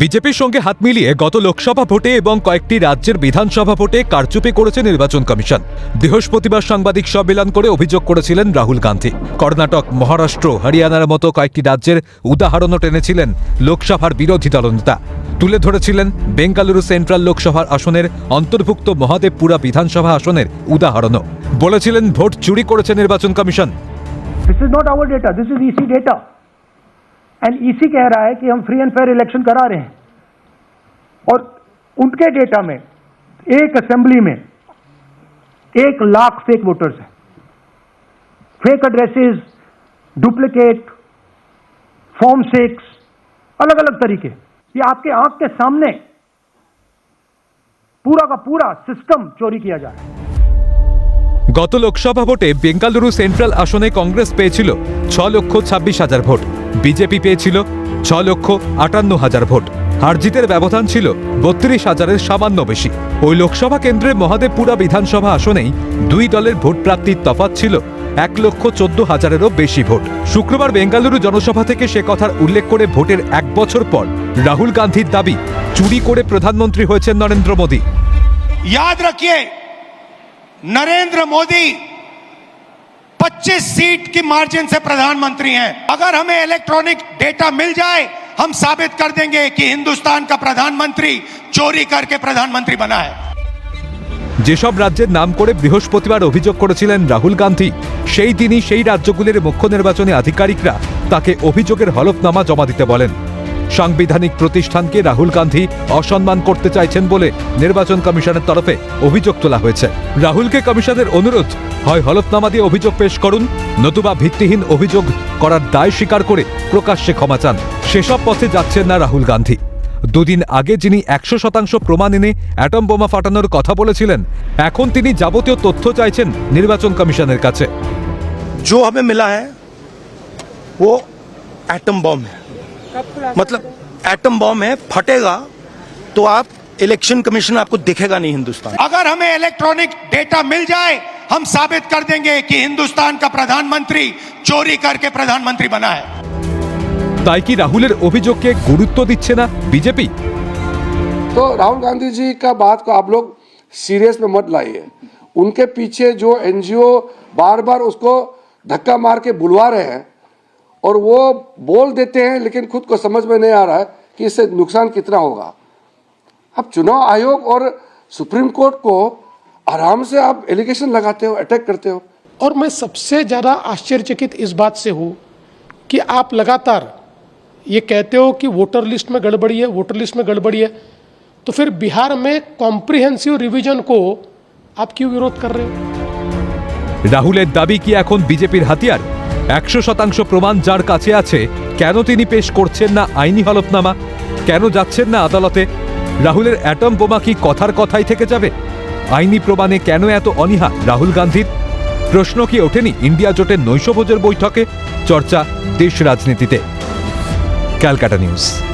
বিজেপির সঙ্গে হাত মিলিয়ে গত লোকসভা ভোটে এবং কয়েকটি রাজ্যের বিধানসভা ভোটে কারচুপি করেছে নির্বাচন কমিশন। বৃহস্পতিবার সাংবাদিক সম্মেলন করে অভিযোগ করেছিলেন রাহুল গান্ধী। কর্ণাটক মহারাষ্ট্র হরিয়ানার মতো কয়েকটি রাজ্যের উদাহরণও টেনেছিলেন লোকসভার বিরোধী দলনেতা। তুলে ধরেছিলেন বেঙ্গালুরু সেন্ট্রাল লোকসভার আসনের অন্তর্ভুক্ত মহাদেবপুরা বিধানসভা আসনের উদাহরণও। বলেছিলেন ভোট চুরি করেছে নির্বাচন কমিশন। This is not our data, this is EC data. And EC कह रहा है कि हम फ्री एंड फेयर इलेक्शन करा रहे हैं और उनके डेटा में एक असेंबली में एक लाख फेक वोटर्स हैं fake addresses duplicate form six अलग अलग तरीके ये आपके आंख के सामने पूरा का पूरा सिस्टम चोरी किया जा रहा है গত লোকসভা ভোটে বেঙ্গালুরু সেন্ট্রাল আসনে কংগ্রেস পেয়েছিল ছ লক্ষ ছাব্বিশ হাজার ভোট বিজেপি পেয়েছিল ছ লক্ষ আটান্ন হাজার ভোট হারজিতের ব্যবধান ছিল বত্রিশ হাজারের সামান্য বেশি ওই লোকসভা কেন্দ্রে মহাদেবপুরা বিধানসভা আসনেই দুই দলের ভোট প্রাপ্তির তফাৎ ছিল এক লক্ষ চোদ্দ হাজারেরও বেশি ভোট শুক্রবার বেঙ্গালুরু জনসভা থেকে সে কথার উল্লেখ করে ভোটের এক বছর পর রাহুল গান্ধীর দাবি চুরি করে প্রধানমন্ত্রী হয়েছেন নরেন্দ্র মোদী याद रखिए नरेंद्र मोदी 25 सीट की मार्जिन से प्रधानमंत्री हैं अगर हमें इलेक्ट्रॉनिक डेटा मिल जाए हम साबित कर देंगे कि हिंदुस्तान का प्रधानमंत्री चोरी करके प्रधानमंत्री बना है যেসব রাজ্যের নাম করে বৃহস্পতিবার অভিযোগ করেছিলেন রাহুল গান্ধী সেই দিনই সেই রাজ্যগুলির মুখ্য নির্বাচনী আধিকারিকরা তাকে অভিযোগের হলফনামা জমা দিতে বলেন সাংবিধানিক প্রতিষ্ঠানকে রাহুল গান্ধী অসম্মান করতে চাইছেন বলে নির্বাচন কমিশনের তরফে অভিযোগ তোলা হয়েছে রাহুলকে কমিশনের অনুরোধ হয় হলফনামা দিয়ে অভিযোগ পেশ করুন নতুবা ভিত্তিহীন অভিযোগ করার দায় স্বীকার করে প্রকাশ্যে ক্ষমা চান সেসব পথে যাচ্ছেন না রাহুল গান্ধী দুদিন আগে যিনি একশো শতাংশ প্রমাণ এনে অ্যাটম বোমা ফাটানোর কথা বলেছিলেন এখন তিনি যাবতীয় তথ্য চাইছেন নির্বাচন কমিশনের কাছে जो हमें मिला है वो एटम बॉम्ब है मतलब एटम बॉम्ब है फटेगा तो आप इलेक्शन कमीशन आपको दिखेगा नहीं हिंदुस्तान अगर हमें इलेक्ट्रॉनिक डेटा मिल जाए हम साबित कर देंगे कि हिंदुस्तान का प्रधानमंत्री चोरी करके प्रधानमंत्री बना है তাই কি রাহুলের অভিযোগকে গুরুত্ব দিচ্ছে না বিজেপি तो राहुल गांधी जी का बात को आप लोग सीरियस में मत लाइए उनके पीछे जो एनजीओ बार बार उसको धक्का मार के बुलवा रहे हैं और वो बोल देते हैं लेकिन खुद को समझ में नहीं आ रहा है कि इससे नुकसान कितना होगा अब चुनाव आयोग और सुप्रीम कोर्ट को आराम से आप एलिगेशन लगाते हो अटैक करते हो और मैं सबसे ज़्यादा आश्चर्यचकित इस बात से हूँ कि आप लगातार ये कहते हो कि वोटर लिस्ट में गड़बड़ी है वोटर लिस्ट में गड़बड़ी है तो फिर बिहार में कॉम्प्रिहेंसिव रिवीजन को आप क्यों विरोध कर रहे हो রাহুলের দাবি কি এখন বিজেপির হাতিয়ার একশো শতাংশ প্রমাণ যার কাছে আছে, কেন তিনি পেশ করছেন না আইনি হলফনামা? কেন যাচ্ছেন না আদালতে? রাহুলের অ্যাটম বোমা কি কথার কথাই থেকে যাবে? আইনি প্রমাণে কেন এত অনীহা রাহুল গান্ধীর? প্রশ্ন কি ওঠেনি ইন্ডিয়া জোটের নৈশভোজের বৈঠকে? চর্চা দেশ রাজনীতিতে। ক্যালকাটা নিউজ।